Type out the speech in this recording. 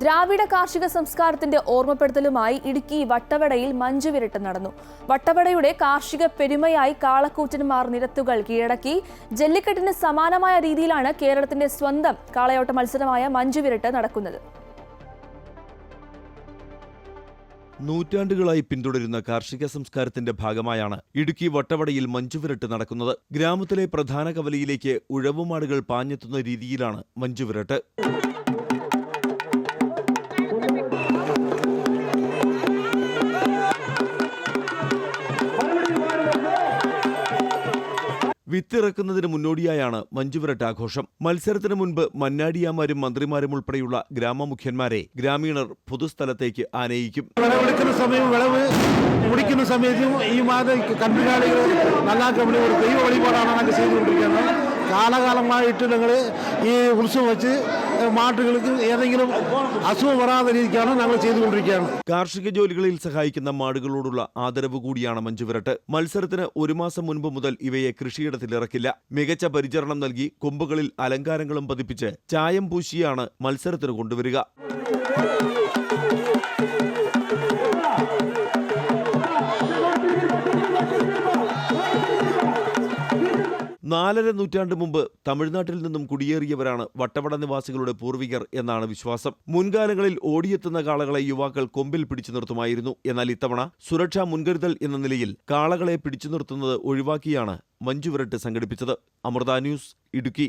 ദ്രാവിഡ കാർഷിക സംസ്കാരത്തിന്റെ ഓർമ്മപ്പെടുത്തലുമായി ഇടുക്കി വട്ടവടയിൽ മഞ്ചുവിരട്ട് നടന്നു. വട്ടവടയുടെ കാർഷിക പെരുമയായി കാളക്കൂറ്റന്മാർ നിരത്തുകൾ കീഴടക്കി. ജല്ലിക്കെട്ടിന് സമാനമായ രീതിയിലാണ് കേരളത്തിന്റെ സ്വന്തം കാളയോട്ട മത്സരമായ മഞ്ചുവിരട്ട് നടക്കുന്നത്. നൂറ്റാണ്ടുകളായി പിന്തുടരുന്ന കാർഷിക സംസ്കാരത്തിന്റെ ഭാഗമായാണ് ഇടുക്കി വട്ടവടയിൽ മഞ്ചുവിരട്ട് നടക്കുന്നത്. ഗ്രാമത്തിലെ പ്രധാന കവലയിലേക്ക് ഉഴവുമാടുകൾ പാഞ്ഞെത്തുന്ന രീതിയിലാണ് മഞ്ജുവിരട്ട് വിത്തിറക്കുന്നതിന് മുന്നോടിയായാണ് മഞ്ജുവിരട്ട് ആഘോഷം മത്സരത്തിന് മുൻപ് മന്നാടിയാമാരും മന്ത്രിമാരും ഉൾപ്പെടെയുള്ള ഗ്രാമമുഖ്യന്മാരെ ഗ്രാമീണർ പൊതുസ്ഥലത്തേക്ക് ആനയിക്കും. വിളവെടുക്കുന്ന സമയവും വിളവ് മുടിക്കുന്ന സമയത്തും ഈ മാതം കന്നുകാലികൾ നല്ലാക്കാൻ ഒരു ദൈവ വഴിപാടാണ് ചെയ്തുകൊണ്ടിരിക്കുന്നത്. കാലകാലമായിട്ട് ഞങ്ങൾ ഈ ഉത്സവം വെച്ച് മാട്ടുകൾക്ക് ഏതെങ്കിലും അസുഖം വരാതെ രീതിക്കാണ് ഞങ്ങൾ ചെയ്തുകൊണ്ടിരിക്കുകയാണ്. കാർഷിക ജോലികളിൽ സഹായിക്കുന്ന മാടുകളോടുള്ള ആദരവ് കൂടിയാണ് മഞ്ജുവിരട്ട് മത്സരത്തിന് ഒരു മാസം മുൻപ് മുതൽ ഇവയെ കൃഷിയിടത്തിൽ ഇറക്കില്ല. മികച്ച പരിചരണം നൽകി കൊമ്പുകളിൽ അലങ്കാരങ്ങളും പതിപ്പിച്ച് ചായം പൂശിയാണ് മത്സരത്തിന് കൊണ്ടുവരിക. നാലര നൂറ്റാണ്ട് മുമ്പ് തമിഴ്നാട്ടിൽ നിന്നും കുടിയേറിയവരാണ് വട്ടവട നിവാസികളുടെ പൂർവികർ എന്നാണ് വിശ്വാസം. മുൻകാലങ്ങളിൽ ഓടിയെത്തുന്ന കാളകളെ യുവാക്കൾ കൊമ്പിൽ പിടിച്ചു നിർത്തുമായിരുന്നു. എന്നാൽ ഇത്തവണ സുരക്ഷാ മുൻകരുതൽ എന്ന നിലയിൽ കാളകളെ പിടിച്ചു നിർത്തുന്നത് ഒഴിവാക്കിയാണ് മഞ്ജുവിരട്ട് സംഘടിപ്പിച്ചത്. അമൃത ന്യൂസ് ഇടുക്കി.